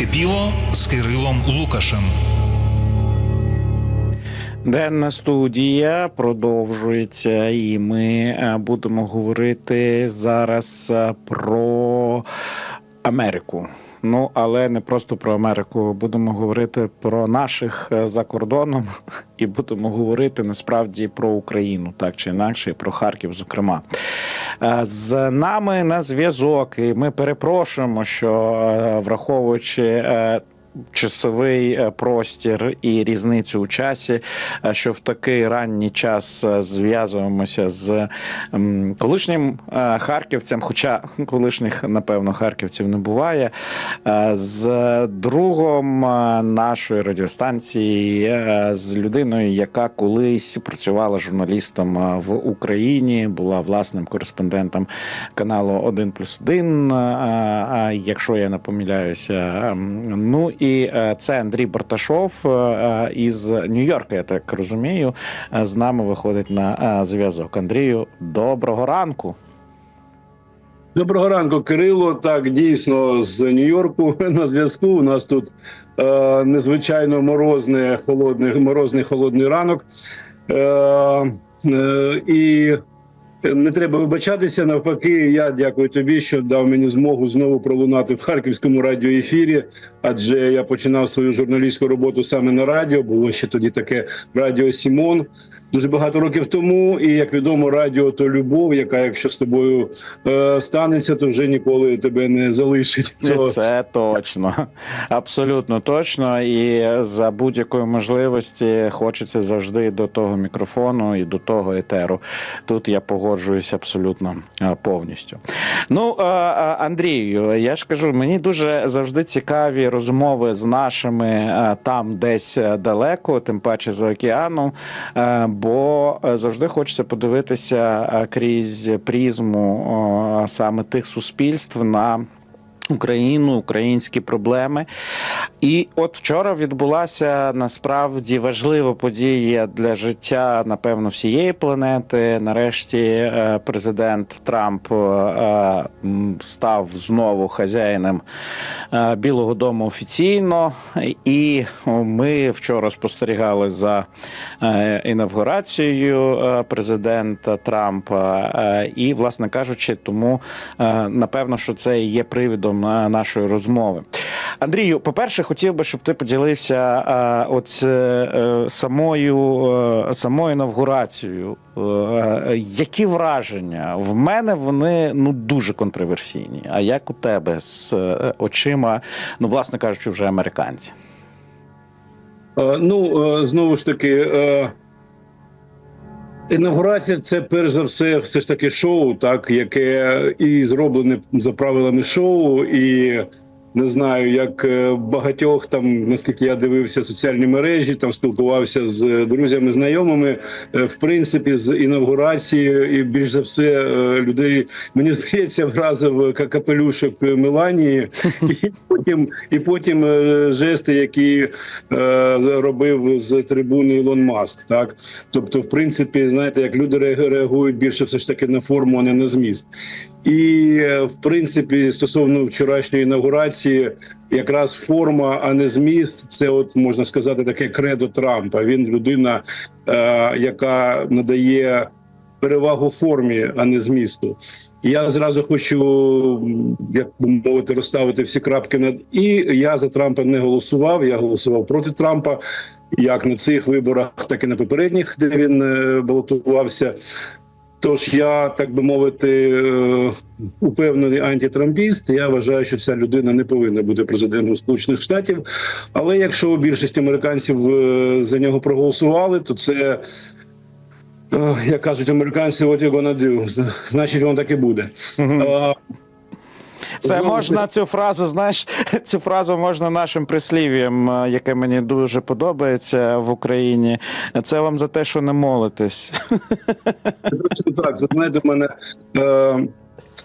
Накипіло з Кирилом Лукашем. Денна студія продовжується, і ми е, будемо говорити зараз е, про Америку. Ну, але не просто про Америку. Будемо говорити про наших е, за кордоном, і будемо говорити насправді про Україну, так чи інакше, про Харків, зокрема. Е, З нами на зв'язок, і ми перепрошуємо, що е, враховуючи. Часовий е, простір і різницю у часі, е, що в такий ранній час е, зв'язуємося з колишнім харківцем, хоча колишніх, напевно, харківців не буває, з другом нашої радіостанції, з людиною, яка колись працювала журналістом в Україні, була власним кореспондентом каналу 1 плюс 1, якщо я не помиляюся. Ну і е, це Андрій Барташов е, е, із Нью-Йорка, я так розумію, з нами виходить на зв'язок. Андрію, доброго ранку. Доброго ранку, Кирило. Так, дійсно, з Нью-Йорку на зв'язку. У нас тут е, незвичайно морозний, холодний, морозний холодний ранок. Е, е, і не треба вибачатися. Навпаки, я дякую тобі, що дав мені змогу знову пролунати в харківському радіоефірі. Адже я починав свою журналістську роботу саме на радіо. Було ще тоді таке радіо Сімон. Дуже багато років тому, і як відомо, радіо то любов, яка, якщо з тобою е, станеться, то вже ніколи тебе не залишить. Це точно, абсолютно точно. І за будь-якої можливості хочеться завжди до того мікрофону і до того етеру. Тут я погоджуюсь абсолютно е, повністю. Ну, е, е, Андрію, я ж кажу, мені дуже завжди цікаві розмови з нашими там десь далеко, тим паче за океаном. Бо завжди хочеться подивитися крізь призму саме тих суспільств на. Україну, українські проблеми. І от вчора відбулася насправді важлива подія для життя, напевно, всієї планети. Нарешті е, президент Трамп е, став знову хазяїном е, Білого Дому офіційно. І ми вчора спостерігали за інавгурацією президента Трампа. І, власне кажучи, тому напевно, що це є привідом е, нашої розмови. Андрію, по-перше, хотів би, щоб ти поділився е, от е, самою, е, самою інавгурацією. Е, Які враження? В мене вони ну дуже контроверсійні. А як у тебе з е, очима, ну, власне кажучи, вже американці? е, ну е, знову ж таки. Інавгурація це перш за все, все ж таки шоу, так яке і зроблене за правилами шоу, і не знаю, як е, багатьох там, наскільки я дивився соціальні мережі, там спілкувався з друзями, знайомими. е, В принципі, з інавгурації, і більш за все е, людей мені здається, вразив капелюшок Меланії, і потім, і потім е, жести, які е, робив з трибуни Ілон Маск. Так, тобто, в принципі, знаєте, як люди реагують більше все ж таки на форму, а не на зміст. І в принципі, стосовно вчорашньої інаугурації, якраз форма, а не зміст, це от можна сказати таке кредо Трампа. Він людина, е, яка надає перевагу формі, а не змісту. Я зразу хочу, як мовити, розставити всі крапки над і. Я за Трампа не голосував. Я голосував проти Трампа. Як на цих виборах, так і на попередніх, де він е, балотувався. Тож я, так би мовити, е, упевнений антитрампіст. Я вважаю, що ця людина не повинна бути президентом Сполучених Штатів. Але якщо більшість американців е, за нього проголосували, то це. е, Як кажуть американці, you gonna do? Значить, воно так і буде. А, Це можна цю фразу, знаєш, цю фразу можна нашим прислів'ям, е, яке мені дуже подобається в Україні. Це вам за те, що не молитесь. Так. Знаєте, в мене е,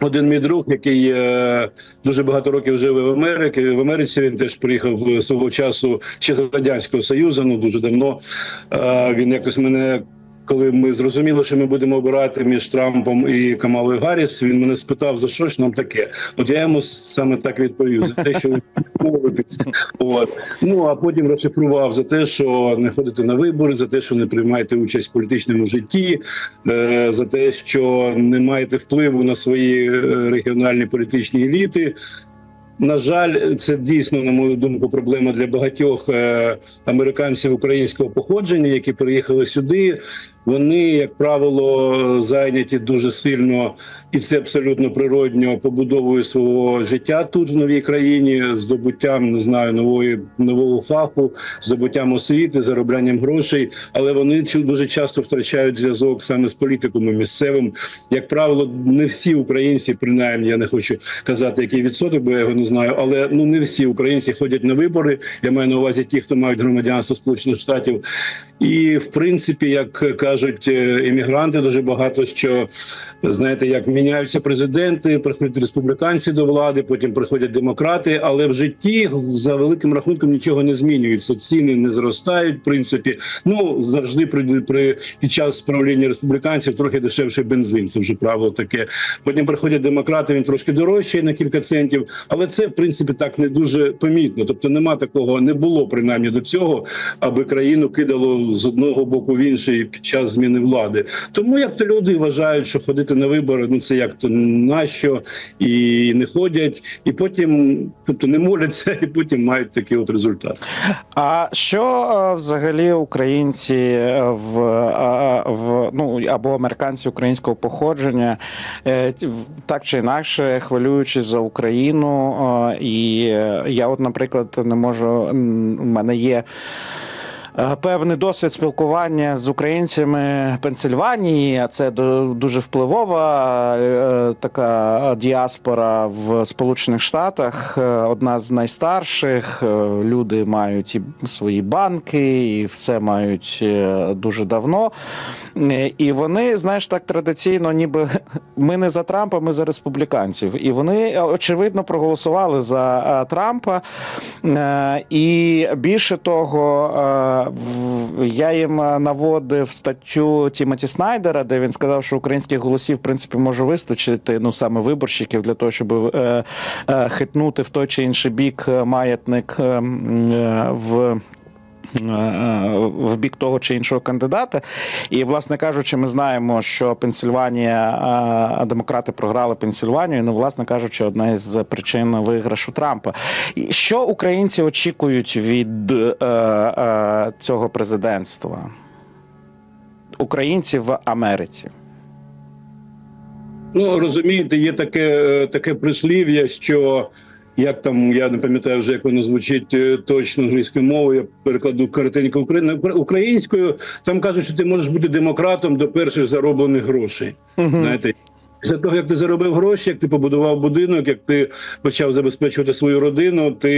один мій друг, який е, дуже багато років живе в Америці. В Америці він теж приїхав е, свого часу ще з радянського союзу. Ну дуже давно. Е, він якось мене коли ми зрозуміли, що ми будемо обирати між Трампом і Камалою Гарріс, він мене спитав, за що ж нам таке. От я йому саме так відповів: за те, що ви. От ну а потім розшифрував за те, що не ходите на вибори, за те, що не приймаєте участь в політичному житті, е, за те, що не маєте впливу на свої е, регіональні політичні еліти. На жаль, це дійсно, на мою думку, проблема для багатьох е, американців українського походження, які приїхали сюди. Вони, як правило, зайняті дуже сильно, і це абсолютно природньо побудовою свого життя тут, в новій країні, здобуттям не знаю нової нового фаху, здобуттям освіти, зароблянням грошей. Але вони дуже часто втрачають зв'язок саме з політиками місцевим. Як правило, не всі українці, принаймні, я не хочу казати, який відсоток, бо я його не знаю. Але ну не всі українці ходять на вибори. Я маю на увазі ті, хто мають громадянство Сполучених Штатів. І в принципі, як кажуть е, іммігранти, дуже багато що знаєте, як міняються президенти, приходять республіканці до влади, потім приходять демократи. Але в житті за великим рахунком нічого не змінюється. Ціни не зростають. В принципі, ну завжди при, при під час правління республіканців трохи дешевший бензин. Це вже правило таке. Потім приходять демократи. Він трошки дорожчий на кілька центів, але це в принципі так не дуже помітно. Тобто, нема такого, не було принаймні до цього, аби країну кидало з одного боку в інший під час зміни влади. Тому як то люди вважають, що ходити на вибори, ну це як то нащо і не ходять, і потім, тобто не моляться, і потім мають такий от результат. А що е, взагалі українці е, в, е, в ну або американці українського походження в- так чи інакше хвилюючись за Україну? І я, от, наприклад, не можу. У мене є. Е, Певний досвід спілкування з українцями Пенсильванії, а це дуже впливова е, така діаспора в Сполучених Штатах. е, Одна з найстарших. Люди мають і свої банки, і все мають дуже давно. І вони, знаєш, так традиційно, ніби ми не за Трампа, ми за республіканців. І вони очевидно проголосували за Трампа. І більше того, я їм е, наводив статтю Тімоті Снайдера, де він сказав, що українських голосів в принципі може вистачити ну саме виборщиків для того, щоб е, е, хитнути в той чи інший бік маятник е, е, в. Е, В бік того чи іншого кандидата, і власне кажучи, ми знаємо, що Пенсильванія демократи програли Пенсильванію. Ну, власне кажучи, одна із причин виграшу Трампа. Що українці очікують від е, е, цього президентства? Українці в Америці. Ну розумієте, є таке, е, таке прислів'я, що як там я не пам'ятаю вже, як воно звучить е, точно англійською мовою. Я перекладу картинку укра- українською. Там кажуть, що ти можеш бути демократом до перших зароблених грошей. Знаєте. Після того, як ти заробив гроші, як ти побудував будинок, як ти почав забезпечувати свою родину, ти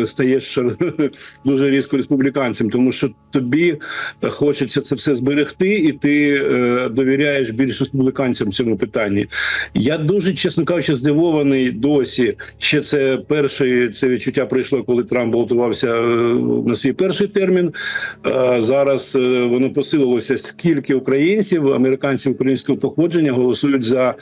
е, стаєш дуже різко республіканцем, тому що тобі хочеться це все зберегти, і ти е, довіряєш більш республіканцям в цьому питанні. Я дуже, чесно кажучи, здивований досі. Ще це перше це відчуття прийшло, коли Трамп балотувався е, на свій перший термін. Е, зараз е, воно посилилося. Скільки українців, американців українського походження голосують за е,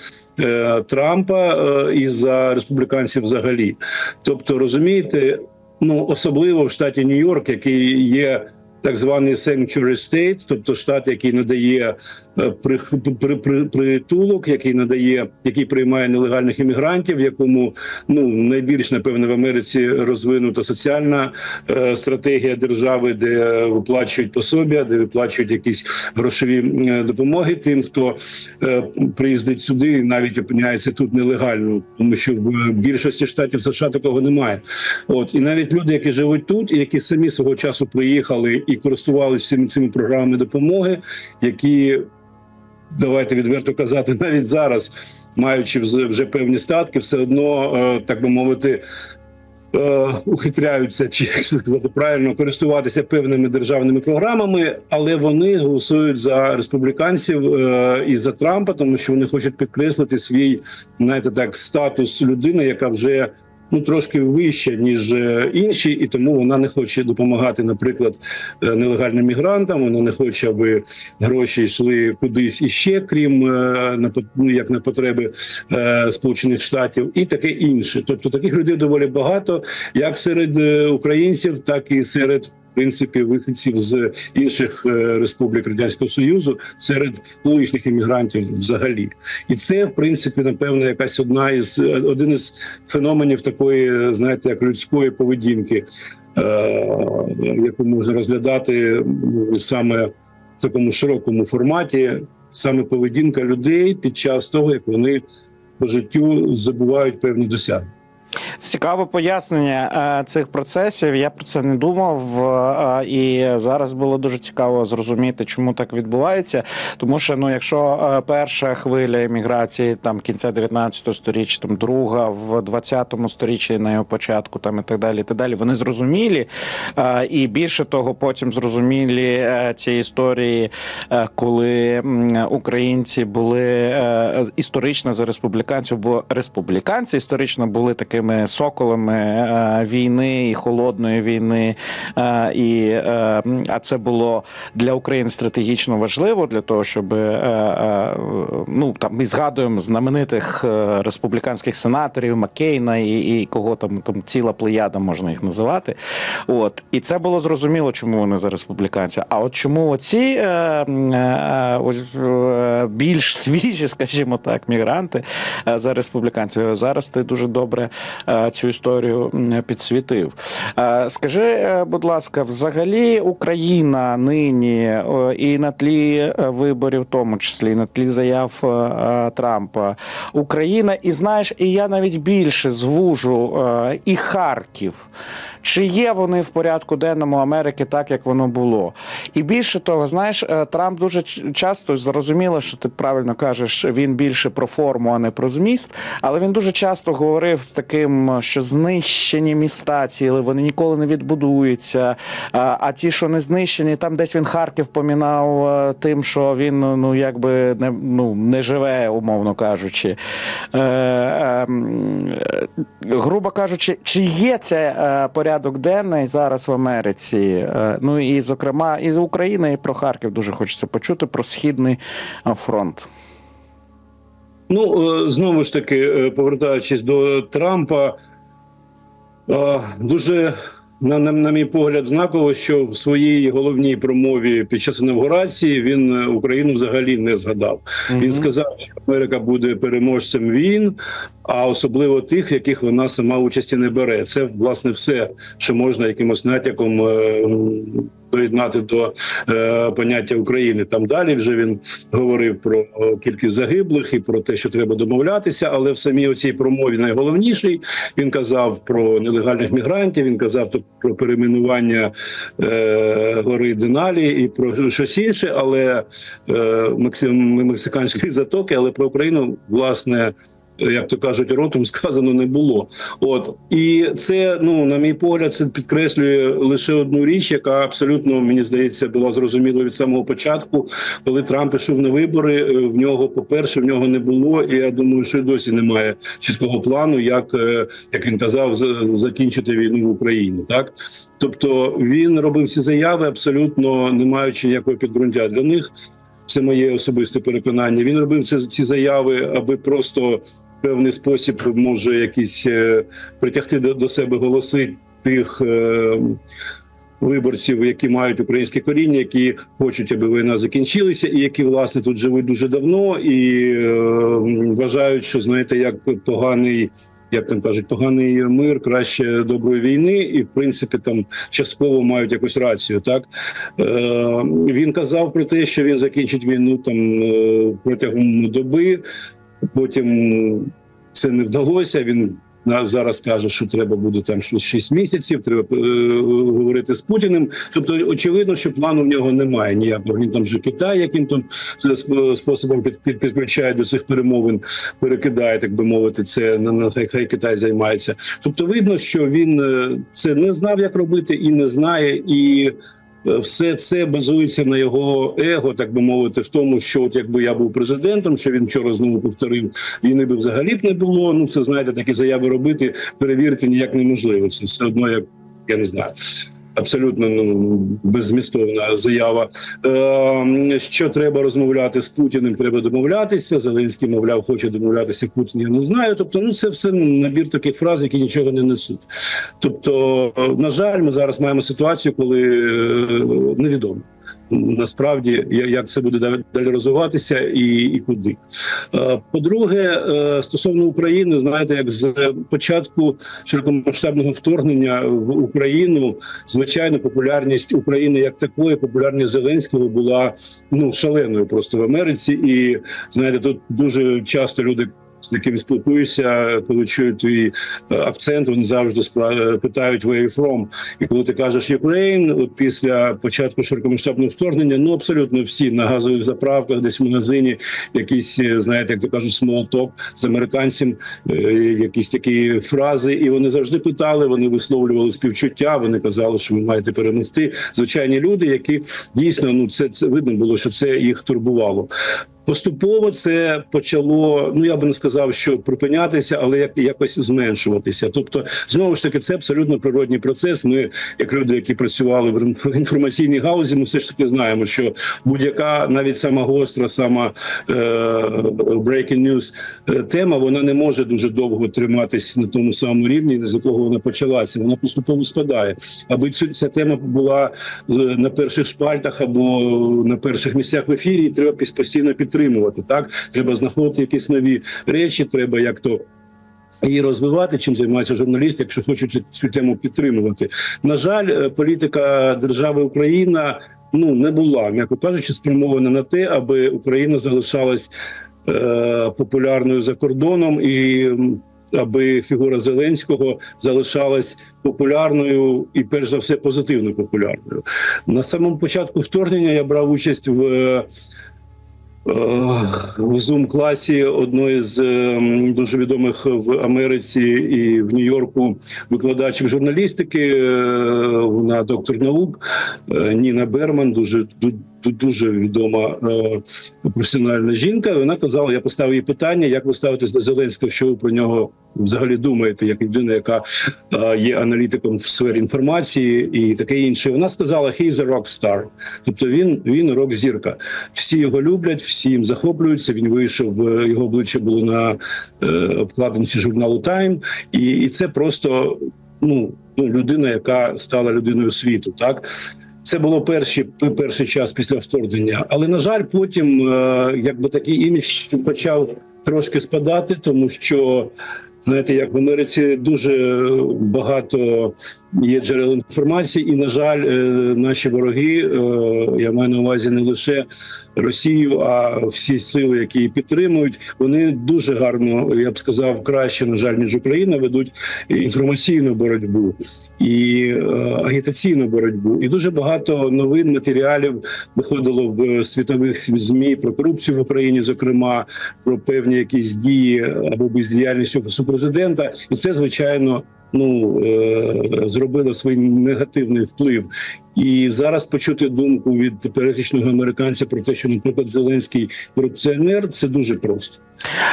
Трампа е, і за республіканців взагалі. Тобто, розумієте, ну особливо в штаті Нью-Йорк, який є. Так званий sanctuary state, тобто штат, який надає е, при, при, при, притулок, який надає, який приймає нелегальних іммігрантів, якому ну найбільш напевно в Америці розвинута соціальна е, стратегія держави, де виплачують пособія, де виплачують якісь грошові допомоги тим, хто е, приїздить сюди і навіть опиняється тут нелегально, тому що в більшості штатів США такого немає. От і навіть люди, які живуть тут, і які самі свого часу приїхали і користувалися всіми цими програмами допомоги, які давайте відверто казати, навіть зараз, маючи вже певні статки, все одно е, так би мовити. е, Ухитряються, чи як сказати правильно, користуватися певними державними програмами, але вони голосують за республіканців е, і за Трампа, тому що вони хочуть підкреслити свій, знаєте, так, статус людини, яка вже ну трошки вища ніж е, інші, і тому вона не хоче допомагати, наприклад, е, нелегальним мігрантам. Вона не хоче, аби гроші йшли кудись іще, крім е, на ну, як на потреби Сполучених Штатів, і таке інше. Тобто таких людей доволі багато, як серед українців, так і серед. Принципі, виходців з інших е, республік радянського союзу серед колишніх іммігрантів взагалі, і це в принципі напевно якась одна із один із феноменів такої, знаєте, як людської поведінки, е, яку можна розглядати саме в такому широкому форматі, саме поведінка людей під час того, як вони по життю забувають певні досягнення. Цікаве пояснення е, цих процесів. Я про це не думав, е, і зараз було дуже цікаво зрозуміти, чому так відбувається. Тому що ну, якщо е, перша хвиля еміграції там кінця 19 століття, там друга в 20 сторіччі на його початку, там і так далі, і так далі, вони зрозумілі. І більше того, потім зрозумілі ці історії, коли українці були історично за республіканців, бо республіканці історично були такими соколами е, війни і холодної війни. Е, І, е, а це було для України стратегічно важливо для того, щоб ну там ми згадуємо знаменитих республіканських сенаторів Маккейна і, і кого там там ціла плеяда можна їх називати. От і це було зрозуміло, чому вони за республіканців. А от чому оці ось, більш свіжі, скажімо так, мігранти за республіканців. Зараз ти дуже добре цю історію підсвітив. Е, Скажи, е, будь ласка, взагалі Україна нині е, і на тлі е, виборів, в тому числі на тлі заяв е, е, Трампа, Україна, і знаєш, і я навіть більше звужу е, і Харків. Чи є вони в порядку денному Америки так, як воно було? І більше того, знаєш, е, Трамп дуже часто зрозуміло, що ти правильно кажеш, він більше про форму, а не про зміст. Але він дуже часто говорив з таким, що знищені міста цілі, вони ніколи не відбудуються. А, а ті, що не знищені, там десь він Харків помінав е, тим, що він ну якби не ну не живе, умовно кажучи. Е, е, е, грубо кажучи, чи є це е, порядок денний зараз в Америці? Е, ну і зокрема, і з України, і про Харків дуже хочеться почути про східний е, фронт. Ну е, знову ж таки, повертаючись до Трампа, дуже на, на, на мій погляд, знаково, що в своїй головній промові під час інавгурації він Україну взагалі не згадав. Він сказав, що Америка буде переможцем війн, а особливо тих, в яких вона сама участі не бере. Це власне все, що можна якимось натяком е, доєднати до е, поняття України. Там далі вже він говорив про е, кількість загиблих і про те, що треба домовлятися. Але в самій оцій промові найголовніший він казав про нелегальних мігрантів. Він казав то про перейменування е, гори Деналі і про щось інше, але е, мексиканської затоки, але про Україну власне. Як то кажуть, ротом сказано не було. От і це, ну на мій погляд, це підкреслює лише одну річ, яка абсолютно мені здається була зрозуміла від самого початку, коли Трамп пішов на вибори. е, В нього, по-перше, в нього не було, і я думаю, що й досі немає чіткого плану, як, е, як він казав, закінчити війну в Україні. Так, тобто він робив ці заяви абсолютно не маючи ніякого підґрунтя для них. Це моє особисте переконання. Він робив це ці заяви, аби просто певний спосіб може якісь е, притягти до, до себе голоси тих. Е, Виборців, які мають українське коріння, які хочуть, аби війна закінчилася, і які власне тут живуть дуже давно, і е, вважають, що знаєте, як поганий, як там кажуть, поганий мир краще доброї війни, і в принципі там частково мають якусь рацію. Так е, він казав про те, що він закінчить війну там е, протягом доби. Потім це не вдалося. Він зараз каже, що треба буде там щось 6 місяців. Треба е, говорити з Путіним. Тобто, очевидно, що плану в нього немає ніякого. Він там вже Китай, яким там способом під, під, підключає до цих перемовин, перекидає, так би мовити, це на, на хай, хай Китай займається. Тобто, видно, що він е, це не знав, як робити, і не знає, і е, все це базується на його его, так би мовити, в тому, що от якби я був президентом, що він вчора знову повторив, війни би взагалі б не було. Ну це знаєте, такі заяви робити, перевірити ніяк неможливо. Це все одно як я не знаю. Абсолютно ну, беззмістовна заява. Е, що треба розмовляти з Путіним? Треба домовлятися. Зеленський, мовляв, хоче домовлятися Путін. Я не знаю. Тобто, ну це все набір таких фраз, які нічого не несуть. Тобто, на жаль, ми зараз маємо ситуацію, коли е, невідомо. Насправді, як це буде далі- далі розвиватися і, і куди. Е, По-друге, е, стосовно України, знаєте, як з початку широкомасштабного вторгнення в Україну, звичайно, популярність України як такої, популярність Зеленського була ну шаленою просто в Америці. І знаєте, тут дуже часто люди. З якими спілкуюся, коли чують твій е, акцент, вони завжди спра- питають where you from. І коли ти кажеш Ukraine, от після початку широкомасштабного вторгнення, ну абсолютно всі на газових заправках, десь в магазині, якісь е, знаєте, як то кажуть, talk з американцем, е, якісь такі фрази, і вони завжди питали. Вони висловлювали співчуття. Вони казали, що ви маєте перемогти. Звичайні люди, які дійсно ну це це видно було, що це їх турбувало. Поступово це почало. Ну я би не сказав, що припинятися, але як якось зменшуватися. Тобто, знову ж таки, це абсолютно природній процес. Ми, як люди, які працювали в інформаційній гаузі, ми все ж таки знаємо, що будь-яка навіть сама гостра, сама е, breaking news е, тема, вона не може дуже довго триматись на тому самому рівні, з якого вона почалася. Вона поступово спадає. Аби цю ця тема була на перших шпальтах або на перших місцях в ефірі, її треба постійно підтримувати. Так треба знаходити якісь нові речі, треба як то. Її розвивати, чим займається журналіст, якщо хочуть цю- цю тему підтримувати. На жаль, е, політика держави Україна ну не була, м'яко кажучи, спрямована на те, аби Україна залишалась е, популярною за кордоном і. Аби фігура Зеленського залишалась популярною і, перш за все, позитивно популярною. На самому початку вторгнення я брав участь в е, в зум класі одної з ем, дуже відомих в Америці і в Нью-Йорку викладачів журналістики. е, Вона доктор наук е, Ніна Берман, дуже ду- ду- дуже відома е, професіональна жінка. Вона казала: я поставив їй питання, як ви ставитесь до Зеленського, що ви про нього взагалі думаєте, як людина, яка е, є аналітиком в сфері інформації і таке інше. Вона сказала: «He is a rock star». тобто він, він рок-зірка. Всі його люблять, всі їм захоплюються. Він вийшов, е, його обличчя було на обкладинці журналу Time, і, і це просто ну, ну людина, яка стала людиною світу. Так це було перші перший час після вторгнення. Але на жаль, потім е, якби такий імідж почав трошки спадати, тому що. Знаєте, як в Америці дуже багато є джерел інформації, і на жаль, е, наші вороги, е, я маю на увазі не лише Росію, а всі сили, які її підтримують, вони дуже гарно, я б сказав, краще на жаль, ніж Україна, ведуть інформаційну боротьбу і е, агітаційну боротьбу. І дуже багато новин матеріалів виходило в світових змі про корупцію в Україні, зокрема про певні якісь дії або бездіяльність офісу президента, і це звичайно. Ну е, зробило свій негативний вплив, і зараз почути думку від пересічного американця про те, що, наприклад, Зеленський корупціонер, це дуже просто.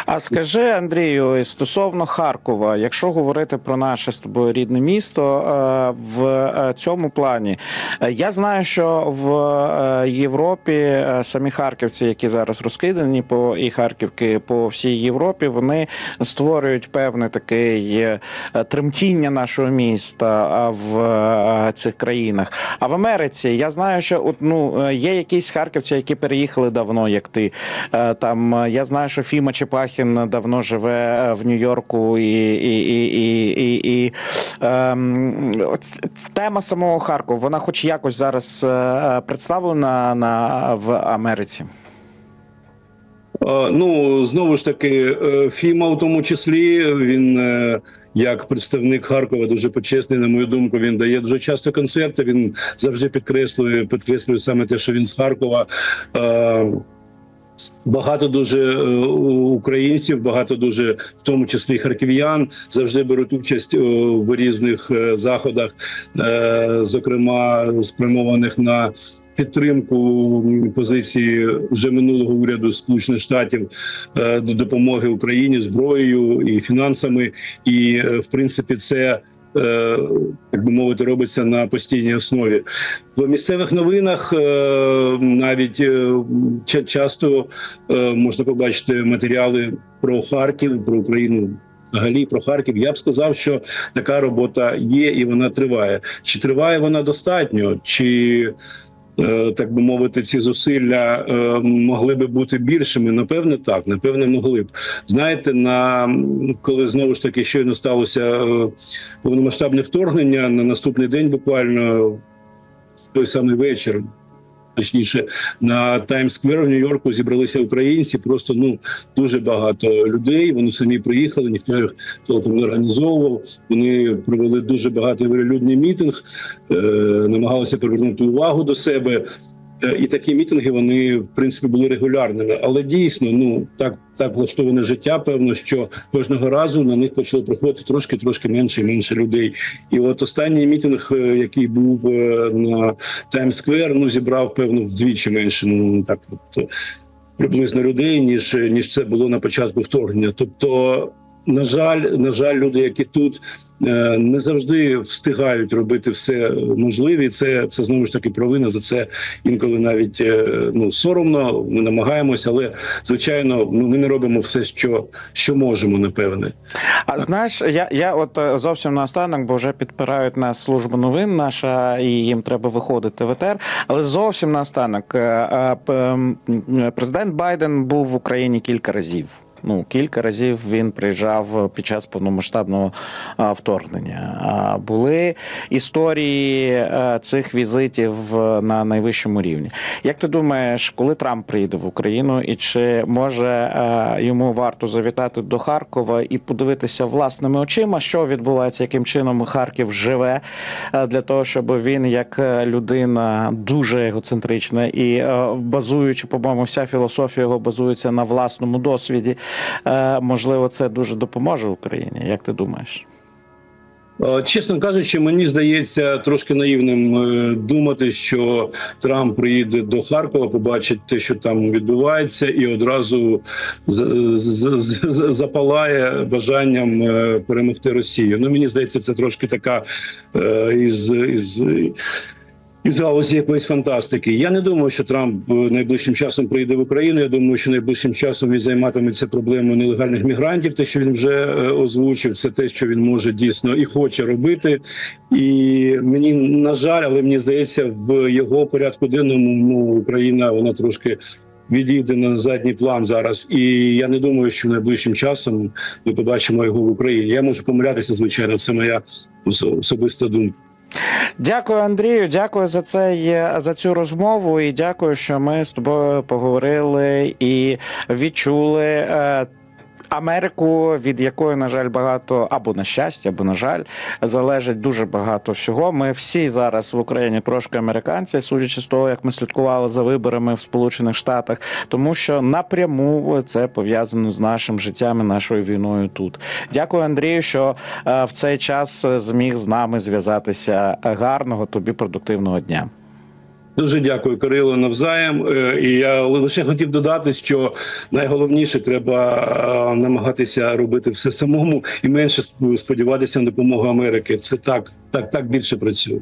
А скажи, Андрію, стосовно Харкова, якщо говорити про наше з тобою рідне місто е, в е, цьому плані, е, я знаю, що в Європі самі харківці, які зараз розкидані по і Харківки по всій Європі, вони створюють певне таке тремтіння нашого міста в цих країнах. А в Америці я знаю, що от, ну, є якісь харківці, які переїхали давно, як ти. Там я знаю, що Фіма Чепахін давно живе е, в Нью-Йорку, і, і, і, і, і, і ем, тема самого Харкова, вона хоч якось зараз е, представлена на в Америці. Е, Ну знову ж таки, е, Фіма, в тому числі, він е, як представник Харкова дуже почесний. На мою думку, він дає дуже часто концерти. Він завжди підкреслює, підкреслює саме те, що він з Харкова. Багато дуже е, українців, багато дуже, в тому числі харків'ян, завжди беруть участь е, в різних е, заходах, зокрема спрямованих на підтримку позиції вже минулого уряду Сполучених Штатів до допомоги Україні зброєю і фінансами. І в принципі, це так би мовити, робиться на постійній основі. В місцевих новинах е, навіть е, часто е, можна побачити матеріали про Харків, про Україну. Взагалі про Харків я б сказав, що така робота є і вона триває. Чи триває вона достатньо, чи е, так би мовити, ці зусилля е, могли би бути більшими? Напевне, так, напевне, могли б. Знаєте, на коли знову ж таки щойно сталося е, повномасштабне вторгнення, на наступний день буквально той самий вечір. Точніше, на Таймс-сквер в Нью-Йорку зібралися українці. Просто ну дуже багато людей. Вони самі приїхали, ніхто їх толком не організовував. Вони провели дуже багатий велолюдний мітинг, е, намагалися привернути увагу до себе. Е, І такі мітинги вони в принципі були регулярними. Але дійсно, ну так так влаштоване життя. Певно, що кожного разу на них почали приходити трошки трошки менше і менше людей. І от останній мітинг, е, який був е, на Таймс-сквер, ну зібрав певно вдвічі менше. Ну так от приблизно людей, ніж ніж це було на початку вторгнення. Тобто. На жаль, на жаль, люди, які тут е, не завжди встигають робити все можливе. Це це знову ж таки провина за це інколи навіть е, ну соромно. Ми намагаємося, але звичайно, ну, ми не робимо все, що, що можемо, напевне. А знаєш, я, я от е, зовсім наостанок, бо вже підпирають нас служба новин наша, і їм треба виходити в етер. Але зовсім наостанок, президент Байден був в Україні кілька разів. Ну, кілька разів він приїжджав під час повномасштабного вторгнення. Були історії е, цих візитів е, на найвищому рівні. Як ти думаєш, коли Трамп приїде в Україну, і чи може е, йому варто завітати до Харкова і подивитися власними очима, що відбувається, яким чином Харків живе, для того, щоб він, як людина дуже егоцентрична і базуючи, по-моєму, вся філософія його базується на власному досвіді. Е, Можливо, це дуже допоможе Україні. Як ти думаєш? Е, Чесно кажучи, мені здається трошки наївним е, думати, що Трамп приїде до Харкова, побачить те, що там відбувається, і одразу запалає бажанням перемогти Росію. Ну мені здається, це трошки така із. із із галузі якоїсь фантастики. Я не думаю, що Трамп е, найближчим часом приїде в Україну. Я думаю, що найближчим часом він займатиметься проблемою нелегальних мігрантів. Те, що він вже е, озвучив, це те, що він може дійсно і хоче робити. І мені на жаль, але мені здається, в його порядку денному ну, Україна вона трошки. Відійде на задній план зараз, і я не думаю, що найближчим часом ми побачимо його в Україні. Я можу помилятися, звичайно, це моя особиста думка. Дякую, Андрію. Дякую за цей за цю розмову. І дякую, що ми з тобою поговорили і відчули. Америку, від якої, на жаль, багато або на щастя, або на жаль, залежить дуже багато всього. Ми всі зараз в Україні трошки американці, судячи з того, як ми слідкували за виборами в Сполучених Штатах, тому що напряму це пов'язано з нашим життям і нашою війною тут. Дякую, Андрію, що е, в цей час зміг з нами зв'язатися. Гарного тобі продуктивного дня. Дуже дякую, Кирило, навзаєм. Е, І я лише хотів додати, що найголовніше треба е, намагатися робити все самому і менше сподіватися на допомогу Америки. Це так, так, так більше працює.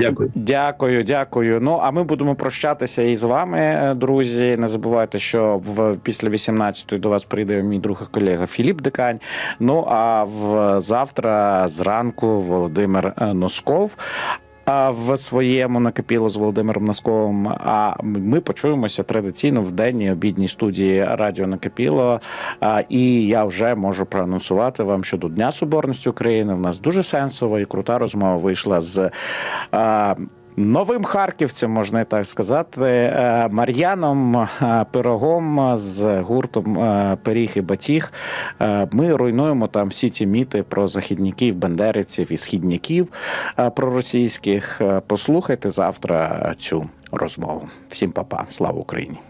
Дякую. Дякую, дякую. Ну а ми будемо прощатися і з вами, е, друзі. Не забувайте, що в після 18-ї до вас прийде мій друг і колега Філіп Дикань. Ну а в завтра зранку Володимир Носков. В своєму накипіло з Володимиром Носковим. А ми почуємося традиційно в денній обідній студії Радіо Накипіло. І я вже можу проанонсувати вам щодо Дня Соборності України. У нас дуже сенсова і крута розмова вийшла з. Новим харківцем, можна так сказати, е, Мар'яном е, Пирогом з гуртом е, Пиріг і Батіг. Ми руйнуємо там всі ці міти про західняків, бендерівців і східняків е, проросійських. Послухайте завтра цю розмову. Всім па-па. слава Україні!